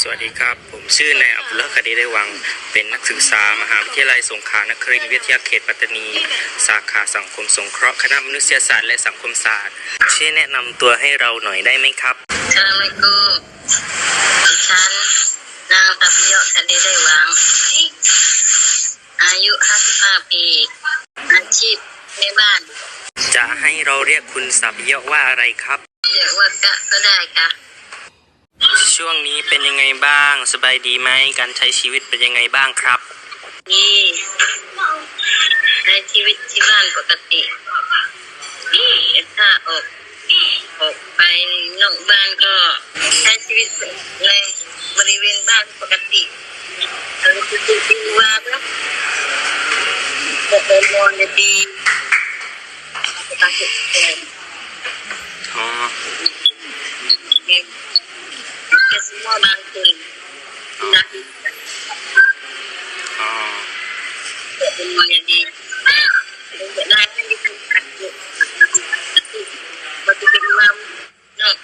สวัสดีครับ ผมชื่อนายอับดุลละคดีได้วัง เป็นนักศึกษามหาวิทยาลัยสงขลานครินทร์วิทยาเขตปัตตานี สาขาสังคมสงเคราะห์คณะมนุษยศาสตร์และสังคมศาสตร์ช่วยแนะนำตัวให้เราหน่อยได้ไหมครับ สลามอะลัยกุมดิฉันนางตับเยาะคดีได้หวัง อายุ 55 ปี อาชีพในบ้านจะให้เราเรียกคุณสับเยาะว่าอะไรครับ เรียกว่ากะก็ได้ค่ะ ช่วงนี้เป็นยังไงบ้าง สบายดีไหมการใช้ชีวิตเป็นยังไงบ้างครับ นี่ใช้ชีวิตที่บ้านปกติแต่ถ้าออกออกไปนอกบ้านก็ใช้ชีวิตในบริเวณบ้านปกติอะไรที่ดีว่าครับแต่มองจะดีปกติแต่อ๋อสมมติบางคนนักอ๋อแต่มองจะดีแต่ได้ไม่ได้เป็นการเกิดปฏิบัติธรรมเนาะ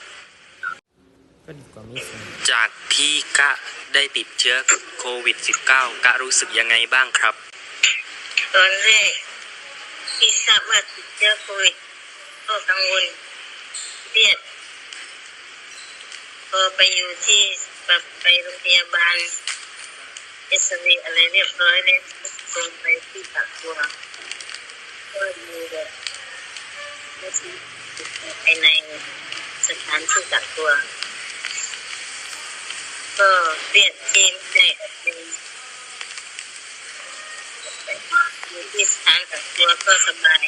จากที่กะได้ติดเชื้อโควิด -19 กะรู้สึกยังไงบ้างครับ ตอนแรกที่ทราบว่าติดเชื้อโควิดก็กังวลเครียด อไปอยู่ที่แบบไปโรงพยาบาลเอสเวีอะไรเรียบร้อยเลยส่งไปที่กักตัวก็มีแบบไม่ใช่ภายในสถานที่กักตัว ก็เครียดที่ไม่ได้ออกไปอยู่ที่สถานกักตัวก็สบาย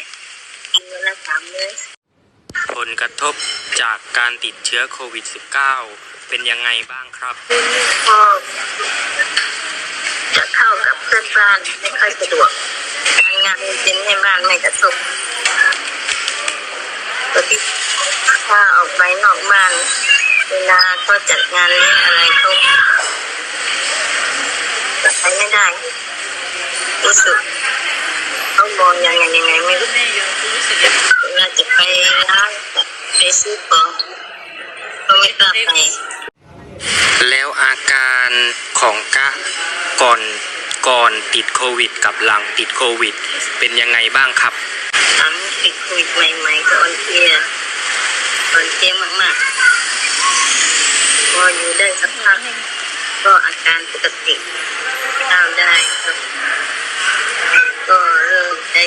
กินวันละสามมื้อ ผลกระทบจากการติดเชื้อโควิด -19 เป็นยังไงบ้างครับคุณพอจะเข้ากับเพื่อนบ้านไม่ค่อยสะดวกการงานเป็นให้บ้านไม่กระทบตัวที่ถ้าออกไปนอกบ้าน เวลาก็จัดงานเลี้ยงอะไรเขาไปไม่ได้รู้สึก เขามองยังไงยังไงไม่รู้เวลาจะไปร้านไปซื้อของก็ไม่กล้าไปแล้วอาการของกะก่อนก่อนติดโควิด กับหลังติดโควิด เป็นยังไงบ้างครับตอนติดโควิดใหม่ๆก็อ่อนเพลียอ่อนเพลียมากๆพออยู่ได้สักพักก็อาการปกติก้าวได้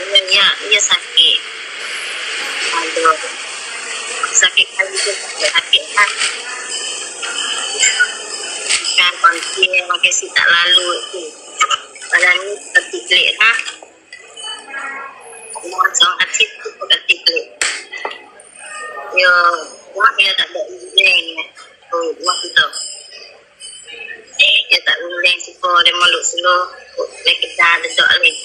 Iya, Miyazaki Miyazaki aduh. Sakit kan? Itu sakit kan? Kan konflik pakai si tak lalu itu. Padahal ni seperti klik ha? Macam hati tu pakai tiklik ya Wah dia tak ada izin Oh eh. wah tu Dia tak boleh Suka dia meluk seluruh lagi dah ada tak boleh.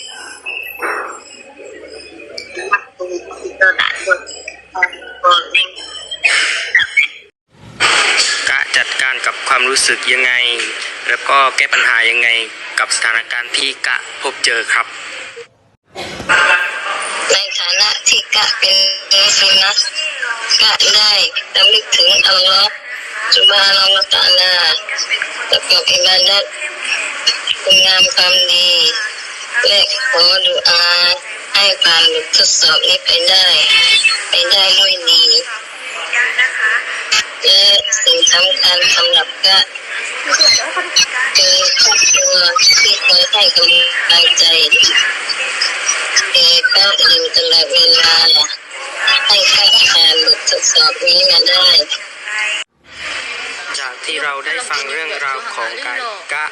ความรู้สึกยังไง แล้วก็แก้ปัญหายังไงกับสถานการณ์ที่กะพบเจอครับ ในฐานะที่กะเป็นมุสลิมนะกะได้รำลึกถึงอัลลอฮ์จุบานะฮูวะตะอาลาประกอบอิบาดัตคุณงามความดีและขอดุอาให้ผ่านบททดสอบนี้ไปได้ ไปได้ด้วยดี และสิ่งสำคัญสำหรับกะคือครอบครัวที่คอยให้กำลังใจเกก็อยู่ตลอดเวลาให้ข้าผ่านบททดสอบนี้มาได้ จากที่เราได้ฟังเรื่องราวของกายกะ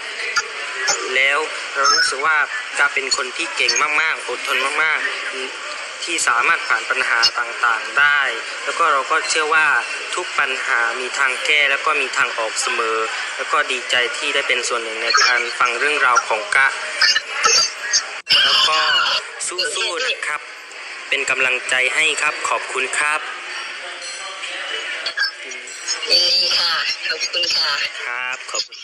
แล้วเรารู้สึกว่ากะเป็นคนที่เก่งมากๆอดทนมากๆที่สามารถผ่านปัญหาต่างๆได้ แล้วก็เราก็เชื่อว่า ทุกปัญหามีทางแก้แล้วก็มีทางออกเสมอ แล้วก็ดีใจที่ได้เป็นส่วนหนึ่งในการฟังเรื่องราวของกะ แล้วก็สู้ๆนะครับ เป็นกำลังใจให้ครับขอบคุณครับยินดีค่ะ ขอบคุณค่ะ ครับ ขอบคุณ